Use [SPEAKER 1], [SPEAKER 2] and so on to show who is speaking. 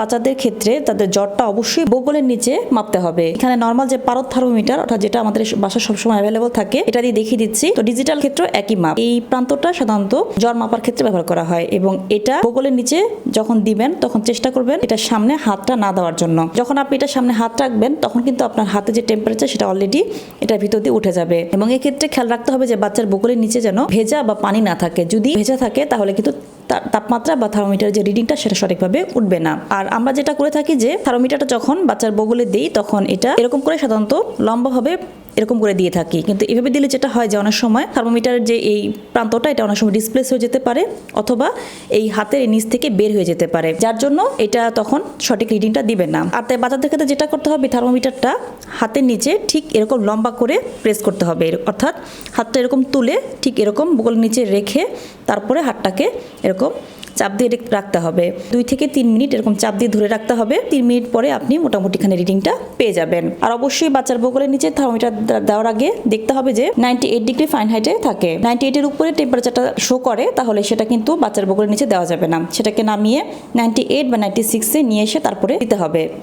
[SPEAKER 1] বাচ্চাদের ক্ষেত্রে তাদের জ্বরটা অবশ্যই বগলের নিচে মাপতে হবে। এখানে নর্মাল যে পারদ থার্মোমিটার অর্থাৎ যেটা আমাদের বাসা সবসময় অ্যাভেলেবল থাকে, এটা দিয়ে দেখিয়ে দিচ্ছি। তো ডিজিটাল ক্ষেত্রে একই মাপ। এই প্রান্তটা সাধারণত জ্বর মাপার ক্ষেত্রে ব্যবহার করা হয় এবং এটা বগলের নিচে যখন দিবেন, তখন চেষ্টা করবেন এটা সামনে হাতটা না দেওয়ার জন্য। যখন আপনি এটা সামনে হাত রাখবেন, তখন কিন্তু আপনার হাতে যে টেম্পারেচার সেটা অলরেডি এটার ভিতর দিয়ে উঠে যাবে। এবং এক্ষেত্রে খেয়াল রাখতে হবে যে বাচ্চার বগলের নিচে যেন ভেজা বা পানি না থাকে। যদি ভেজা থাকে, তাহলে কিন্তু তাপমাত্রা বা থার্মোমিটার যে রিডিংটা সেটা সঠিকভাবে উঠবে না। আর আমরা যেটা করে থাকি যে থার্মোমিটারটা যখন বাচ্চার বগলে দিই, তখন এটা এরকম করে সাধারণত লম্বাভাবে এরকম করে দিয়ে থাকি। কিন্তু এভাবে দিলে যেটা হয় যে, অনেক সময় থার্মোমিটারের যে এই প্রান্তটা, এটা অনেক সময় ডিসপ্লেস হয়ে যেতে পারে অথবা এই হাতের নিচ থেকে বের হয়ে যেতে পারে। যার জন্য এটা তখন সঠিক রিডিংটা দিবে না। আর তাই বাচ্চাদের ক্ষেত্রে যেটা করতে হবে থার্মোমিটারটা হাতের নিচে ঠিক এরকম লম্বা করে প্রেস করতে হবে। অর্থাৎ হাতটা এরকম তুলে ঠিক এরকম বগল নিচে রেখে তারপরে হাতটাকে এরকম চাপ দিয়ে রাখতে হবে। দুই থেকে তিন মিনিট এরকম চাপ দিয়ে ধরে রাখতে হবে। তিন মিনিট পরে আপনি মোটামুটি এখানে রিডিংটা পেয়ে যাবেন। আর অবশ্যই বাচ্চার বগলের নিচে থার্মোমিটার দেওয়ার আগে দেখতে হবে যে নাইনটি এইট ডিগ্রি ফাইন হাইটে থাকে। নাইনটি এইটের উপরে টেম্পারেচারটা শো করে, তাহলে সেটা কিন্তু বাচ্চার বগলের নিচে দেওয়া যাবে না। সেটাকে নামিয়ে নাইনটি এইট বা নাইনটি সিক্সে নিয়ে এসে তারপরে দিতে হবে।